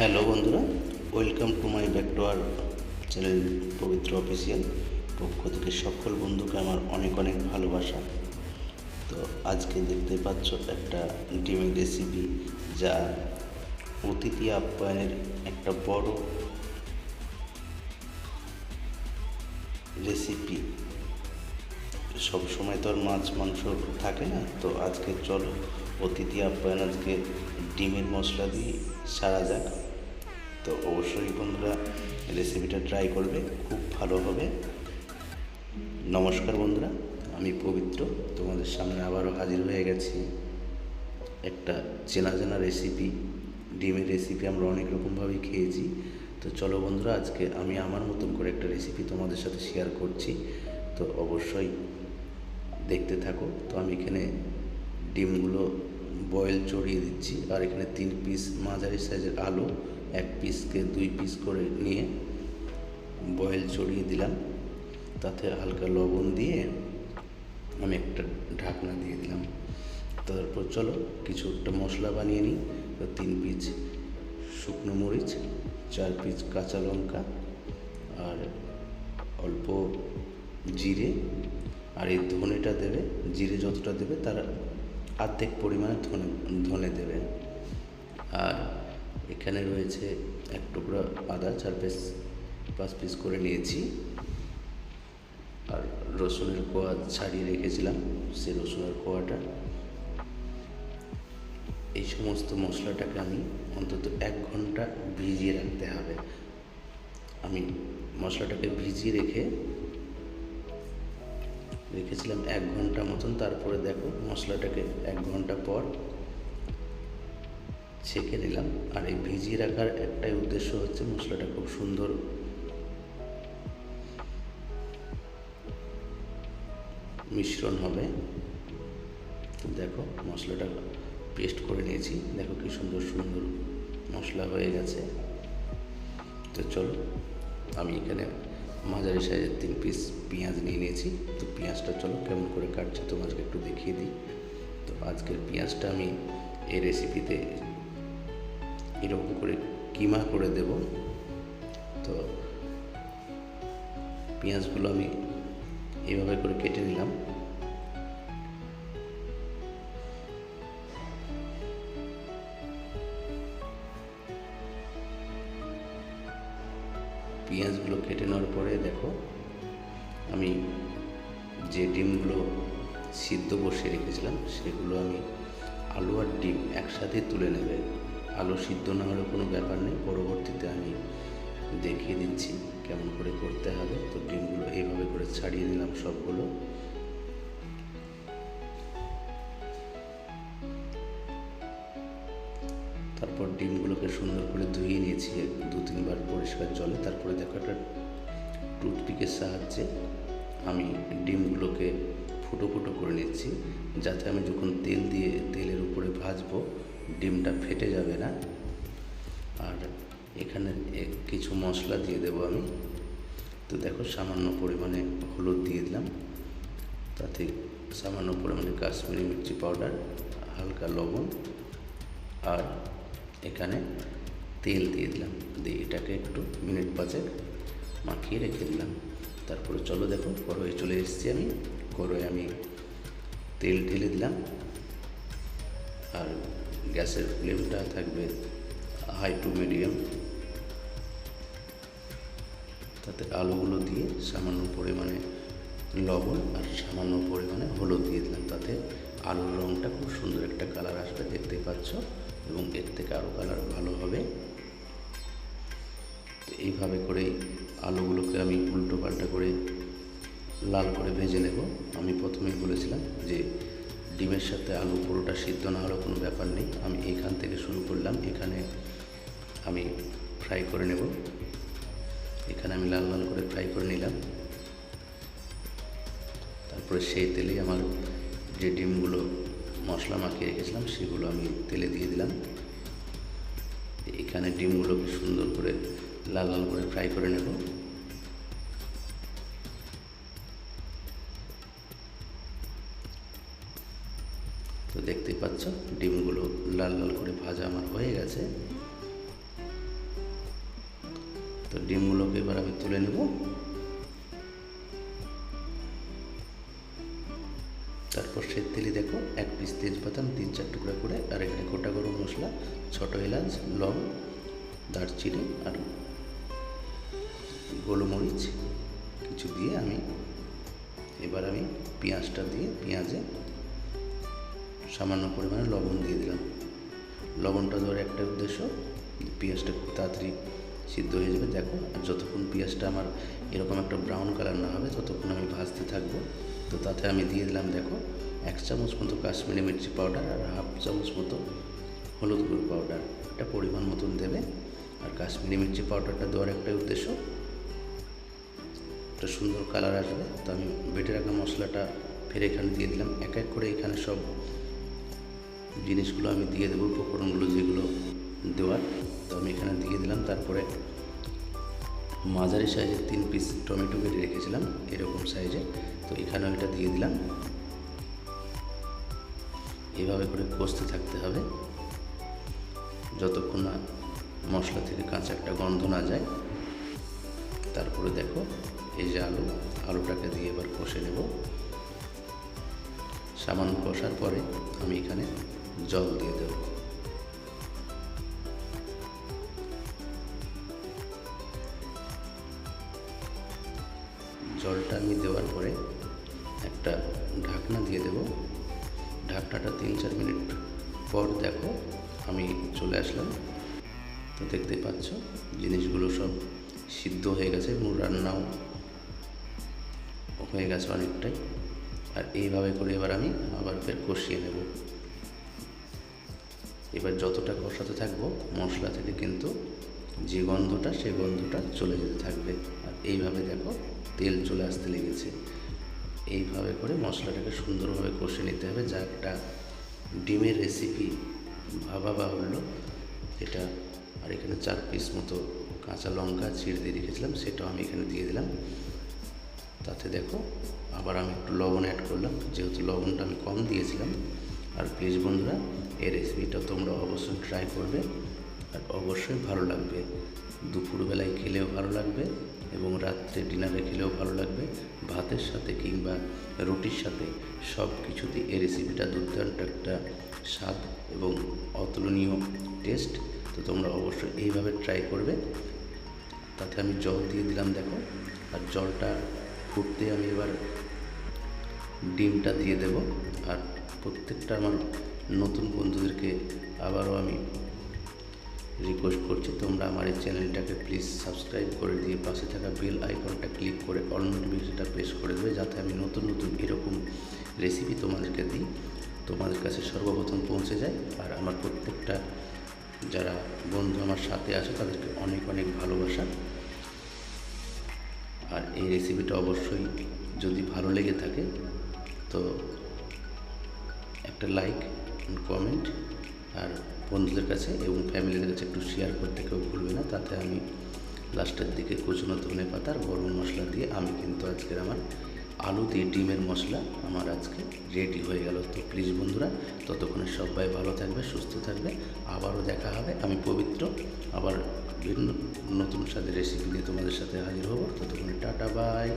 Hello বন্ধুরা, welcome to my back to R channel Pabitra official পক্ষ থেকে সকল বন্ধুকে আমার অনেক অনেক ভালোবাসা। তো আজকে দেখতে পাচ্ছ একটা ডিমের রেসিপি যা অতিথি আপ্যায়নের একটা বড় রেসিপি সব সময় তো আর মাছ, মাংস থাকে না, তো আজকে চলো অতিথি আপ্যায়ন আজকে ডিমের মশলা দিয়ে সারা যাক। তো অবশ্যই বন্ধুরা রেসিপিটা ট্রাই করবে, খুব ভালো হবে। নমস্কার বন্ধুরা, আমি পবিত্র, তোমাদের সামনে আবারও হাজির হয়ে গেছি। একটা চেনা জানা রেসিপি ডিমের রেসিপি আমরা অনেক রকমভাবেই খেয়েছি। তো চলো বন্ধুরা, আজকে আমি আমার মতন করে একটা রেসিপি তোমাদের সাথে শেয়ার করছি। তো অবশ্যই দেখতে থাকো। তো আমি এখানে ডিমগুলো বয়েল চড়িয়ে দিচ্ছি। আর এখানে তিন পিস মাঝারি সাইজের আলু এক পিসকে দুই পিস করে নিয়ে বয়েল ছড়িয়ে দিলাম। তাতে হালকা লবণ দিয়ে আমি একটা ঢাকনা দিয়ে দিলাম। তারপর চলো কিছু একটা মশলা বানিয়ে নিই। তো তিন পিস শুকনো মরিচ, চার পিস কাঁচা লঙ্কা আর অল্প জিরে। আর এই ধনেটা দেবে, জিরে যতটা দেবে তার অর্ধেক পরিমাণে ধনে ধনে দেবে। আর এখানে রয়েছে এক টুকরা আদা চার পিস পাঁচ পিস করে নিয়েছি। আর রসুনের কোয়া ছাড়িয়ে রেখেছিলাম সে রসুনের কোয়াটা। এই সমস্ত মশলাটাকে আমি অন্তত এক ঘণ্টা ভিজিয়ে রাখতে হবে। আমি মশলাটাকে ভিজিয়ে রেখে রেখেছিলাম এক ঘণ্টা মতন। তারপরে দেখো মশলাটাকে এক ঘণ্টা পর ছেঁকে নিলাম আর এই ভিজিয়ে রাখার একটাই উদ্দেশ্য হচ্ছে মশলাটা খুব সুন্দর। মিশ্রণ হবে। দেখো মশলাটা পেস্ট করে নিয়েছি। দেখো কি সুন্দর সুন্দর মশলা হয়ে গেছে। তো চলো, আমি এখানে মাঝারি সাইজের তিন পিস পেঁয়াজ নিয়ে নিয়েছি। তো পেঁয়াজটা চলো কেমন করে কাটছে তোমাদেরকে একটু দেখিয়ে দিই। তো আজকের পেঁয়াজটা আমি এই রেসিপিতে এরকম করে কিমা করে দেব। তো পেঁয়াজগুলো আমি এইভাবে করে কেটে নিলাম। পেঁয়াজগুলো কেটে নেওয়ার পরে দেখো, আমি যে ডিমগুলো সিদ্ধ বসিয়ে রেখেছিলাম, সেগুলো আমি আলু আর ডিম একসাথে তুলে নেবে। আলু সিদ্ধ না হলে কোনো ব্যাপার নেই। পরবর্তীতে আমি দেখিয়ে দিচ্ছি কেমন করে করতে হবে। তো ডিমগুলো এইভাবে করে ছাড়িয়ে নিলাম সবগুলো। তারপর ডিমগুলোকে সুন্দর করে ধুয়ে নিয়েছি দু তিনবার পরিষ্কার জলে। তারপরে দেখো একটা টুথপিকের সাহায্যে আমি ডিমগুলোকে ফুটো ফুটো করে নিচ্ছি, যাতে আমি যখন তেল দিয়ে তেলের উপরে ভাজবো ডিমটা ফেটে যাবে না। আর এখানে কিছু মশলা দিয়ে দেবো আমি। তো দেখো, সামান্য পরিমাণে হলুদ দিয়ে দিলাম। তাতে সামান্য পরিমাণে কাশ্মীরি মির্চি পাউডার, হালকা লবণ আর এখানে তেল দিয়ে দিলাম। দিয়ে এটাকে একটু মিনিট পাঁচেক মাখিয়ে রেখে দিলাম। তারপরে চলো দেখো কড়াই চলে এসেছি আমি। কড়াই আমি তেল ঢেলে দিলাম। আর গ্যাসের ফ্লেমটা থাকবে হাই টু মিডিয়াম। তাতে আলুগুলো দিয়ে সামান্য পরিমাণে লবণ আর সামান্য পরিমাণে হলুদ দিয়ে দিলাম। তাতে আলুর রঙটা খুব সুন্দর একটা কালার আসবে দেখতে পাচ্ছ, এবং এর থেকে আরও কালার ভালো হবে। এইভাবে করে আলুগুলোকে আমি উল্টো পাল্টা করে লাল করে ভেজে নেব। আমি প্রথমেই বলেছিলাম যে ডিমের সাথে আলু পুরোটা সিদ্ধ না হলেও কোনো ব্যাপার নেই। আমি এখান থেকে শুরু করলাম। এখানে আমি ফ্রাই করে নেব। এখানে আমি লাল লাল করে ফ্রাই করে নিলাম। তারপরে সেই তেলেই আমার যে ডিমগুলো মশলা মাখিয়ে রেখেছিলাম, সেগুলো আমি তেলে দিয়ে দিলাম। এখানে ডিমগুলোকে সুন্দর করে লাল লাল করে ফ্রাই করে নেব। পাচ্ছ ডিমগুলো লাল লাল করে ভাজা আমার হয়ে গেছে। তো ডিমগুলোকে এবার আমি তুলে নেব। তারপর সে তেলে দেখো এক পিস তেজপাতা, তিন চার টুকরা করে, আর এখানে গোটা গরম মশলা, ছোট এলাচ, লং, দারচিনি আর গোলমরিচ কিছু দিয়ে আমি এবার আমি পেঁয়াজটা দিয়ে, পেঁয়াজে সামান্য পরিমাণে লবণ দিয়ে দিলাম। লবণটা দেওয়ার একটা উদ্দেশ্য পেঁয়াজটা খুব তাড়াতাড়ি সিদ্ধ হয়ে যাবে, দেখো। আর যতক্ষণ পেঁয়াজটা আমার এরকম একটা ব্রাউন কালার না হবে, ততক্ষণ আমি ভাজতে থাকব। তো তাতে আমি দিয়ে দিলাম, দেখো, এক চামচ মতো কাশ্মীরি মির্চি পাউডার আর হাফ চামচ মতো হলুদ গুঁড়ো পাউডার এটা পরিমাণ মতন দেবে। আর কাশ্মীরি মির্চি পাউডারটা দেওয়ার একটাই উদ্দেশ্য, একটা সুন্দর কালার আসবে। তো আমি বেটে রাখা মশলাটা ফের এখানে দিয়ে দিলাম। এক এক করে এখানে সব জিনিসগুলো আমি দিয়ে দেবো, উপকরণগুলো যেগুলো দেওয়ার। তো আমি এখানে দিয়ে দিলাম, তারপরে মাঝারি সাইজের তিন পিস টমেটো কেটে রেখেছিলাম, এরকম সাইজের। তো এখানেও এটা দিয়ে দিলাম। এভাবে করে কষতে থাকতে হবে, যতক্ষণ না মশলা থেকে কাঁচা একটা গন্ধ না যায়। তারপরে দেখো, এই যে আলু, আলুটাকে দিয়ে এবার কষে নেব। সামান্য কষার পরে আমি এখানে জল দিয়ে দেব। জলটা আমি দেওয়ার পরে একটা ঢাকনা দিয়ে দেব। ঢাকনাটা তিন চার মিনিট পর দেখো আমি চলে আসলাম। তো দেখতে পাচ্ছ, জিনিসগুলো সব সিদ্ধ হয়ে গেছে এবং রান্নাও হয়ে গেছে অনেকটাই। আর এইভাবে করে এবার আমি আবার ফের কষিয়ে নেব। এবার যতটা কষাতে থাকব, মশলা থেকে কিন্তু যে গন্ধটা সেই গন্ধটা চলে যেতে থাকবে। আর এইভাবে দেখো, তেল চলে আসতে লেগেছে। এইভাবে করে মশলাটাকে সুন্দরভাবে কষে নিতে হবে। যা একটা ডিমের রেসিপি ভাবা বাহুল্য। এটা, আর এখানে চার পিস মতো কাঁচা লঙ্কা চিড় দিয়ে রেখেছিলাম, সেটাও আমি এখানে দিয়ে দিলাম। তাতে দেখো, আবার আমি একটু লবণ অ্যাড করলাম। যেহেতু লবণটা আমি কম দিয়েছিলাম আর প্লিজ বন্ধুরা, এই রেসিপিটা তোমরা অবশ্যই ট্রাই করবে আর অবশ্যই ভালো লাগবে। দুপুরবেলায় খেলেও ভালো লাগবে এবং রাত্রে ডিনারে খেলেও ভালো লাগবে। ভাতের সাথে কিংবা রুটির সাথে সব কিছুতেই এই রেসিপিটা দুর্দান্ত একটা স্বাদ এবং অতুলনীয় টেস্ট তো তোমরা অবশ্যই এইভাবে ট্রাই করবে। তাতে আমি জল দিয়ে দিলাম, দেখো। আর জলটা ফুটতে আমি এবার ডিমটা দিয়ে দেব। আর প্রত্যেকটা আমার নতুন বন্ধুদেরকে আবারও আমি রিকোয়েস্ট করছি, তোমরা আমার এই চ্যানেলটাকে প্লিজ সাবস্ক্রাইব করে দিয়ে পাশে থাকা বেল আইকনটা ক্লিক করে অল নোটিফিকেশনটা প্রেস করে দেবে, যাতে আমি নতুন নতুন এরকম রেসিপি তোমাদেরকে দিই, তোমাদের কাছে সর্বপ্রথম পৌঁছে যায়। আর আমার প্রত্যেকটা যারা বন্ধু আমার সাথে আছে, তাদেরকে অনেক অনেক ভালোবাসা। আর এই রেসিপিটা অবশ্যই যদি ভালো লেগে থাকে, তো একটা লাইক কমেন্ট আর বন্ধুদের কাছে এবং ফ্যামিলিদের কাছে একটু শেয়ার করতে কেউ ভুলবে না, তাতে আমি লাস্টের দিকে কুচনো ধনে পাতা আর গরম মশলা দিয়ে আমি কিন্তু আজকের আমার আলু দিয়ে ডিমের মশলা আমার আজকে রেডি হয়ে গেল। তো প্লিজ বন্ধুরা, ততক্ষণে সবাই ভালো থাকবে, সুস্থ থাকবে, আবারও দেখা হবে। আমি পবিত্র, আবার বিভিন্ন নতুন স্বাদের রেসিপি নিয়ে তোমাদের সাথে হাজির হব। ততক্ষণে টাটা বাই